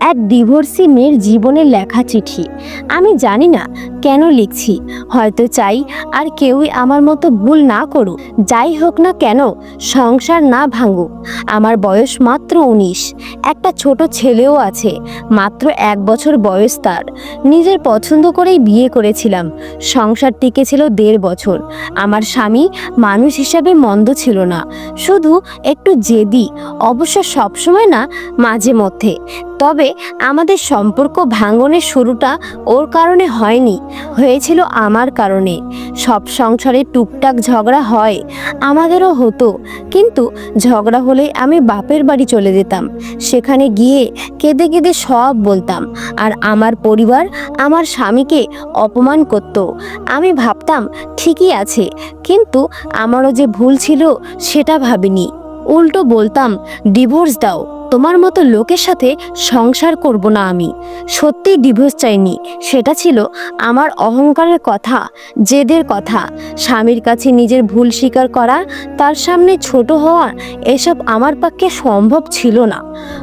এক ডিভোর্সি মেয়ের জীবনের লেখা চিঠি। আমি জানি না কেন লিখছি। হয়তো চাই আর কেউই আমার মতো ভুল না করুক। যাই হোক না কেন, সংসার না ভাঙুক। আমার বয়স মাত্র উনিশ। একটা ছোট ছেলেও আছে, মাত্র এক বছর বয়স তার। নিজের পছন্দ করেই বিয়ে করেছিলাম। সংসার টিকেছিল দেড় বছর। আমার স্বামী মানুষ হিসাবে মন্দ ছিল না। শুধু একটু জেদি। অবশ্য সবসময় না, মাঝে মধ্যে। তবে আমাদের সম্পর্ক ভাঙনের শুরুটা ওর কারণে হয়নি, হয়েছিল আমার কারণে। সব সংসারে টুকটাক ঝগড়া হয়, আমাদেরও হতো। কিন্তু ঝগড়া হলে আমি বাপের বাড়ি চলে যেতাম, সেখানে গিয়ে কেঁদে কেঁদে সব বলতাম। আর আমার পরিবার আমার স্বামীকে অপমান করত। আমি ভাবতাম, ঠিকই আছে, কিন্তু আমারও যে ভুল ছিল সেটা ভাবিনি। উল্টো বলতাম, ডিভোর্স দাও। তোমার মতো লোকের সাথে সংসার করব না আমি। সত্যিই ডিভোর্স চাইনি। সেটা ছিল আমার অহংকারের কথা, জেদের কথা। স্বামীর কাছে নিজের ভুল স্বীকার করা, তার সামনে ছোট হওয়া, এসব আমার পক্ষে সম্ভব ছিল না।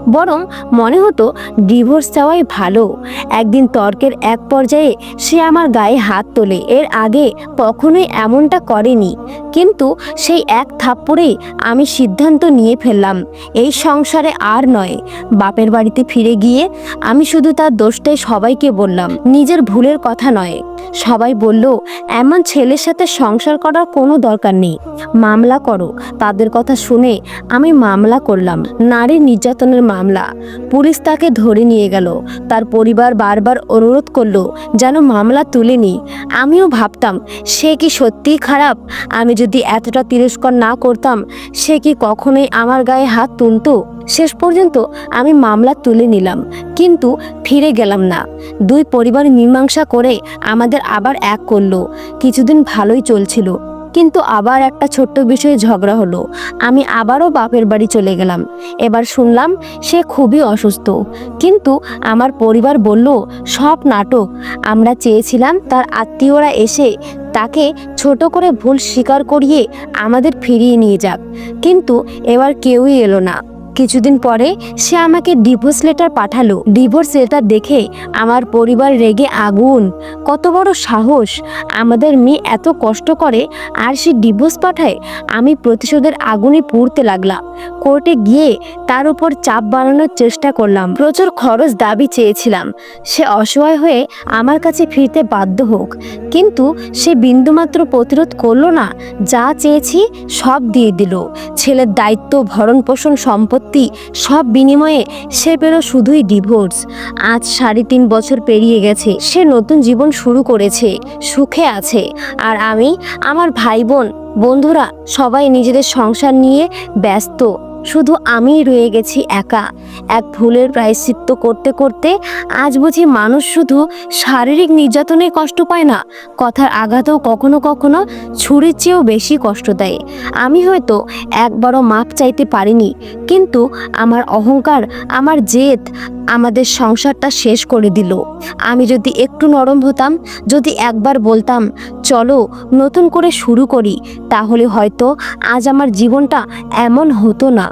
বরং মনে হতো ডিভোর্স চাওয়াই ভালো। একদিন তর্কের এক পর্যায়ে সে আমার গায়ে হাত তোলে। এর আগে কখনোই এমনটা করেনি। কিন্তু সেই এক থাপ্পড়েই আমি সিদ্ধান্ত নিয়ে ফেললাম, এই সংসারে আর নয়। বাপের বাড়িতে ফিরে গিয়ে আমি শুধু তার দোষটাই সবাইকে বললাম, নিজের ভুলের কথা নয়। সবাই বলল, এমন ছেলের সাথে সংসার করার কোনো দরকার নেই। মামলা করো। তাদের কথা শুনে আমি মামলা করলাম, নারী নির্যাতনের মামলা। পুলিশ তাকে ধরে নিয়ে গেল। তার পরিবার বারবার অনুরোধ করল, যেন মামলা তুলে নি। আমিও ভাবতাম, সে কি সত্যিই খারাপ? আমি যদি এতটা তিরস্কার না করতাম, সে কি কখনোই আমার গায়ে হাত তুলত? শেষ পর্যন্ত আমি মামলা তুলে নিলাম, কিন্তু ফিরে গেলাম না। দুই পরিবার মীমাংসা করে আমাদের আবার এক করল। কিছুদিন ভালোই চলছিল। কিন্তু আবার একটা ছোট্ট বিষয়ে ঝগড়া হলো। আমি আবারও বাপের বাড়ি চলে গেলাম। এবার শুনলাম সে খুবই অসুস্থ। কিন্তু আমার পরিবার বলল, সব নাটক। আমরা চেয়েছিলাম তার আত্মীয়রা এসে তাকে ছোট করে ভুল স্বীকার করিয়ে আমাদের ফিরিয়ে নিয়ে যাক। কিন্তু এবার কেউই এলো না। কিছুদিন পরে সে আমাকে ডিভোর্স লেটার পাঠালো। ডিভোর্স লেটার দেখে আমার পরিবার রেগে আগুন। কত বড় সাহস। আমাদের মেয়ে এত কষ্ট করে আর সে ডিভোর্স পাঠায়, আমি প্রতিশোধের আগুনে পুড়তে লাগলাম। কোর্টে গিয়ে তার উপর চাপ বাড়ানোর চেষ্টা করলাম। প্রচুর খরচ দাবি চেয়েছিলাম। সে অসহায় হয়ে আমার কাছে ফিরতে বাধ্য হোক। কিন্তু সে বিন্দুমাত্র প্রতিরোধ করল না। যা চেয়েছি সব দিয়ে দিল। ছেলের দায়িত্ব ভরণ পোষণ সম্পত্তি সব বিনিময়ে সে পেল শুধুই ডিভোর্স আজ সাড়ে তিন বছর পেরিয়ে গেছে, সে নতুন জীবন শুরু করেছে, সুখে আছে। আর আমি, আমার ভাই বোন, বন্ধুরা সবাই নিজেদের সংসার নিয়ে ব্যস্ত। শুধু আমি রয়ে গেছি একা। এক ভুলের প্রায়শ্চিত্ত করতে করতে আজ বুঝি মানুষ শুধু শারীরিক নির্যাতনে কষ্ট পায় না, কথার আঘাতও কখনো কখনো ছুরির চেয়েও বেশি কষ্ট দেয়। আমি হয়তো একবারও মাপ চাইতে পারিনি, কিন্তু আমার অহংকার, আমার জেদ আমাদের সংসারটা শেষ করে দিল। আমি যদি একটু নরম হতাম, যদি একবার বলতাম, চলো নতুন করে শুরু করি, তাহলে হয়তো আজ আমার জীবনটা এমন হতো না।